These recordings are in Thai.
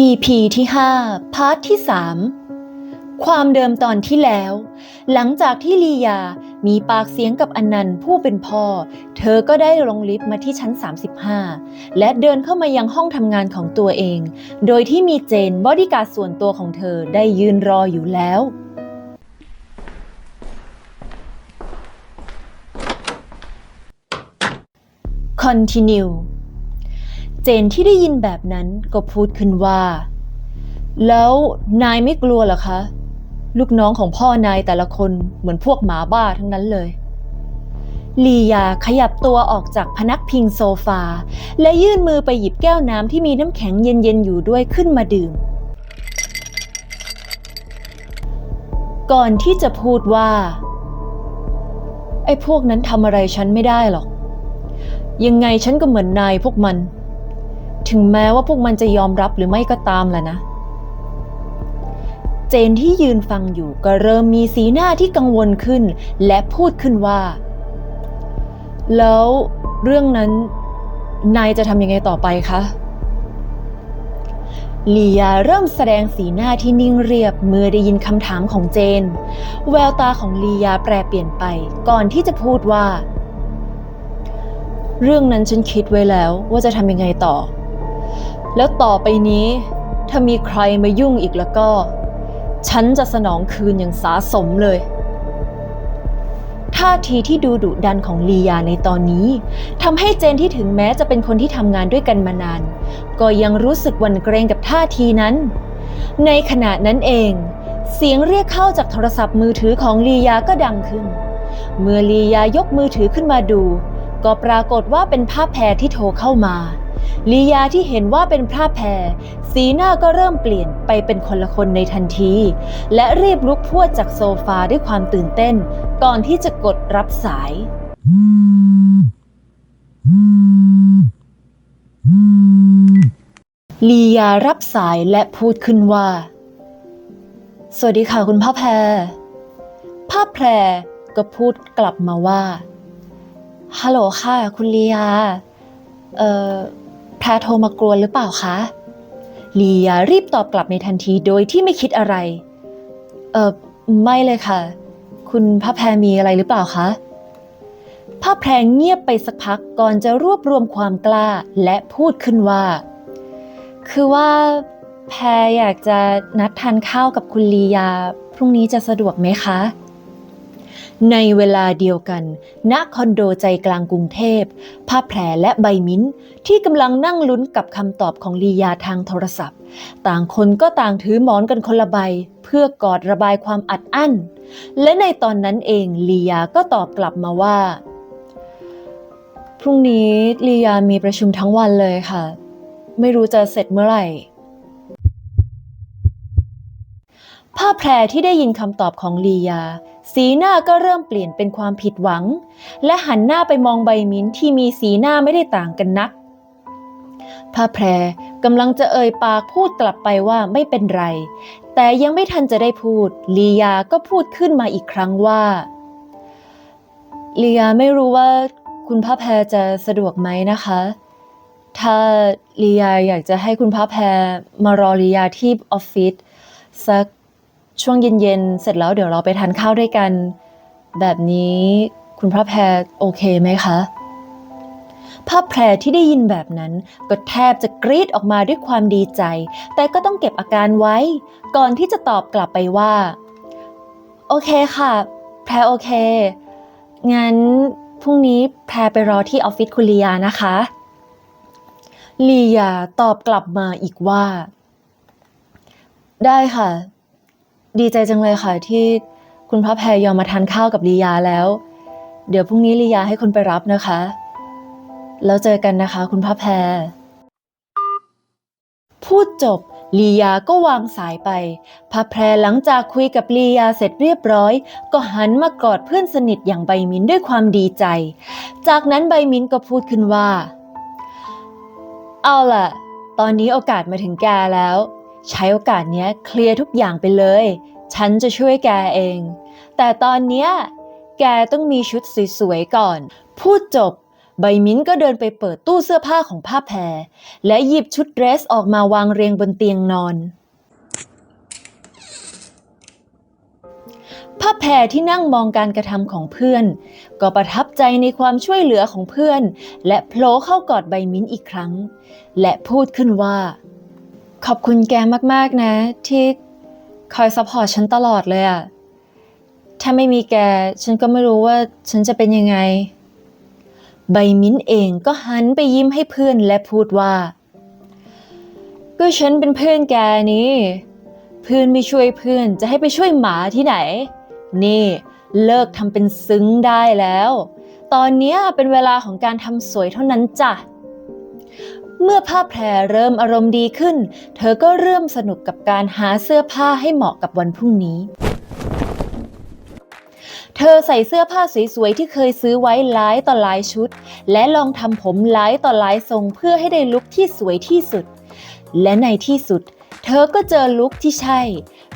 EP ที่ 5 พาร์ทที่ 3 ความเดิมตอนที่แล้ว หลังจากที่ลียา มีปากเสียงกับอนันต์ผู้เป็นพ่อ เธอก็ได้ลงลิฟต์มาที่ชั้น 35 และเดินเข้ามายังห้องทำงานของตัวเอง โดยที่มีเจนบอดี้การ์ดส่วนตัวของเธอได้ยืนรออยู่แล้ว Continue เจนที่ได้ยินแบบนั้นก็พูดขึ้นว่า แล้วนายไม่กลัวหรอคะ ลูกน้องของพ่อนายแต่ละคนเหมือนพวกหมาบ้าทั้งนั้นเลย ลียาขยับตัวออกจากพนักพิงโซฟา และยื่นมือไปหยิบแก้วน้ำที่มีน้ำแข็งเย็นๆอยู่ด้วยขึ้นมาดื่ม ก่อนที่จะพูดว่า ไอ้พวกนั้นทำอะไรฉันไม่ได้หรอก ยังไงฉันก็เหมือนนายพวกมัน ถึงแม้ว่าพวกมันจะยอมรับหรือไม่ก็ตามแหละนะ เจนที่ยืนฟังอยู่ก็เริ่มมีสีหน้าที่กังวลขึ้น และพูดขึ้นว่า แล้วเรื่องนั้น นายจะทำยังไงต่อไปคะลียาเริ่มแสดงสีหน้าที่นิ่งเรียบเมื่อได้ยินคำถามของเจน แววตาของลียาแปรเปลี่ยนไปก่อนที่จะพูดว่า เรื่องนั้นฉันคิดไว้แล้วว่าจะทำยังไงต่อ แล้วต่อไปนี้ ถ้ามีใครมายุ่งอีกแล้วก็ ฉันจะสนองคืนอย่างสาสมเลย ท่าทีที่ดูดุดันของลียาในตอนนี้ทำให้เจนที่ถึงแม้จะเป็นคนที่ทำงานด้วยกันมานาน ก็ยังรู้สึกวันเกรงกับท่าทีนั้น ในขณะนั้นเอง เสียงเรียกเข้าจากโทรศัพท์มือถือของลียาก็ดังขึ้น เมื่อลียายกมือถือขึ้นมาดู ก็ปรากฏว่าเป็นภาพแพรที่โทรเข้ามา ลียาที่เห็นว่าเป็นภาพแพร สีหน้าก็เริ่มเปลี่ยนไปเป็นคนละคนในทันที และรีบลุกพวดจากโซฟาด้วยความตื่นเต้น ก่อนที่จะกดรับสาย ลียารับสายและพูดขึ้นว่า สวัสดีค่ะคุณพ่อแพรพ่อแพรก็พูดกลับมาว่า ฮัลโหลค่ะ คุณลียา เอ่อ แพรโทรมากรวนหรือเปล่าคะลียารีบตอบกลับในทันทีโดยที่ไม่คิดอะไร เอ่อไม่เลยค่ะ คุณพระแพรมีอะไรหรือเปล่าคะพระแพรเงียบไปสักพักก่อนจะรวบรวมความกล้าและพูดขึ้นว่า คือว่าแพรอยากจะนัดทานข้าวกับคุณลียา พรุ่งนี้จะสะดวกไหมคะ ในเวลาเดียวกัน ณคอนโดใจกลางกรุงเทพ ผ้าแพรและใบมิ้นท์ที่กำลังนั่งลุ้นกับคำตอบของลียาทางโทรศัพท์ ต่างคนก็ต่างถือหมอนกันคนละใบ เพื่อกอดระบายความอัดอั้น และในตอนนั้นเองลียาก็ตอบกลับมาว่า พรุ่งนี้ลียามีประชุมทั้งวันเลยค่ะ ไม่รู้จะเสร็จเมื่อไหร่ผ้าแพรที่ได้ยินคำตอบของลียา สีหน้าก็เริ่มเปลี่ยนเป็นความผิดหวัง และหันหน้าไปมองใบมิ้นที่มีสีหน้าไม่ได้ต่างกันนักผ้าแพรกำลังจะเอ่ยปากพูดกลับไปว่าไม่เป็นไร แต่ยังไม่ทันจะได้พูด ลียาก็พูดขึ้นมาอีกครั้งว่าลียาไม่รู้ว่าคุณพระแพรจะสะดวกไหมนะคะ ถ้าลียาอยากจะให้คุณพระแพรมารอลียาที่ออฟฟิศสัก ช่วงเย็นๆ เสร็จแล้วเดี๋ยวเราไปทานข้าวด้วยกัน แบบนี้คุณพระแพรโอเคไหมคะพระแพรที่ได้ยินแบบนั้น ก็แทบจะกรีดออกมาด้วยความดีใจ แต่ก็ต้องเก็บอาการไว้ ก่อนที่จะตอบกลับไปว่า โอเคค่ะ แพรโอเค งั้นพรุ่งนี้แพรไปรอที่ออฟฟิศคุณลียานะคะ ลียาตอบกลับมาอีกว่า ได้ค่ะ ดีใจจังเลยค่ะที่คุณพระแพรยอมมาทานข้าวกับลียาแล้ว เดี๋ยวพรุ่งนี้ลียาให้คนไปรับนะคะ แล้วเจอกันนะคะ คุณพระแพรพูดจบลียาก็วางสายไปพระแพรหลังจากคุยกับลียาเสร็จเรียบร้อย ก็หันมากอดเพื่อนสนิทอย่างใบมินด้วยความดีใจ จากนั้นใบมินก็พูดขึ้นว่า เอาล่ะ ตอนนี้โอกาสมาถึงแกแล้ว ใช้โอกาสเนี้ยเคลียร์ทุกอย่างไปเลย ฉันจะช่วยแกเอง แต่ตอนเนี้ยแกต้องมีชุดสวยๆก่อน พูดจบ ใบมิ้นก็เดินไปเปิดตู้เสื้อผ้าของผ้าแพร และหยิบชุดเดรสออกมาวางเรียงบนเตียงนอน ผ้าแพรที่นั่งมองการกระทำของเพื่อน ก็ประทับใจในความช่วยเหลือของเพื่อน และโผล่เข้ากอดใบมิ้นอีกครั้ง และพูดขึ้นว่า ขอบคุณแกมากๆนะ ที่คอยซัพพอร์ตฉันตลอดเลยอะถ้าไม่มีแก ฉันก็ไม่รู้ว่าฉันจะเป็นยังไง ใบมิ้นเองก็หันไปยิ้มให้เพื่อนและพูดว่า ก็ฉันเป็นเพื่อนแกนี่ เพื่อนไม่ช่วยเพื่อนจะให้ไปช่วยหมาที่ไหน นี่เลิกทำเป็นซึ้งได้แล้ว ตอนเนี้ยเป็นเวลาของการทำสวยเท่านั้นจ้ะ เมื่อผ้าแพรเริ่มอารมณ์ดีขึ้น เธอก็เริ่มสนุกกับการหาเสื้อผ้าให้เหมาะกับวันพรุ่งนี้ เธอใส่เสื้อผ้าสวยๆที่เคยซื้อไว้หลายต่อหลายชุด และลองทำผมหลายต่อหลายทรงเพื่อให้ได้ลุคที่สวยที่สุด และในที่สุด เธอก็เจอลุคที่ใช่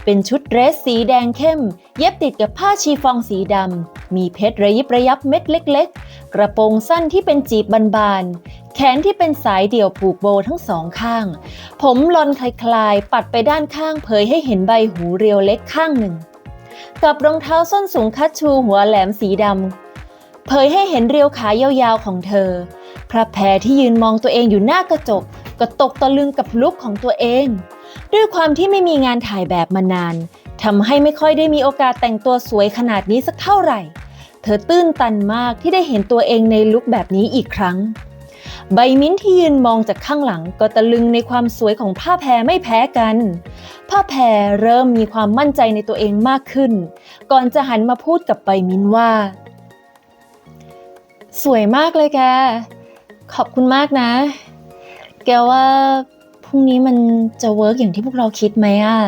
เป็นชุดเดรสสีแดงเข้ม เย็บติดกับผ้าชีฟองสีดำ มีเพชรระยิบระยับเม็ดเล็ก ๆ กระโปรงสั้นที่เป็นจีบบานๆ แขนที่เป็นสายเดี่ยวผูกโบว์ทั้งสองข้าง ผมลอนคลายๆ ปัดไปด้านข้างเผยให้เห็นใบหูเรียวเล็กข้างหนึ่ง กับรองเท้าส้นสูงคัดชูหัวแหลมสีดำ เผยให้เห็นเรียวขายาวๆของเธอ พระแพรที่ยืนมองตัวเองอยู่หน้ากระจกก็ตกตะลึงกับลุคของตัวเอง ด้วยความที่ไม่มีงานถ่ายแบบมานานทำให้ไม่ค่อยได้มีโอกาสแต่งตัวสวยขนาดนี้สักเท่าไหร่ เธอตื้นตันมากที่ได้เห็นตัวเองในลุคแบบนี้อีกครั้ง ใบมิ้นที่ยืนมองจากข้างหลังก็ตะลึงในความสวยของผ้าแพรไม่แพ้กัน ผ้าแพรเริ่มมีความมั่นใจในตัวเองมากขึ้น ก่อนจะหันมาพูดกับใบมิ้นว่า สวยมากเลยแก ขอบคุณมากนะ แกว่า พรุ่งนี้มันจะเวิร์กอย่างที่พวกเราคิดไหมอะ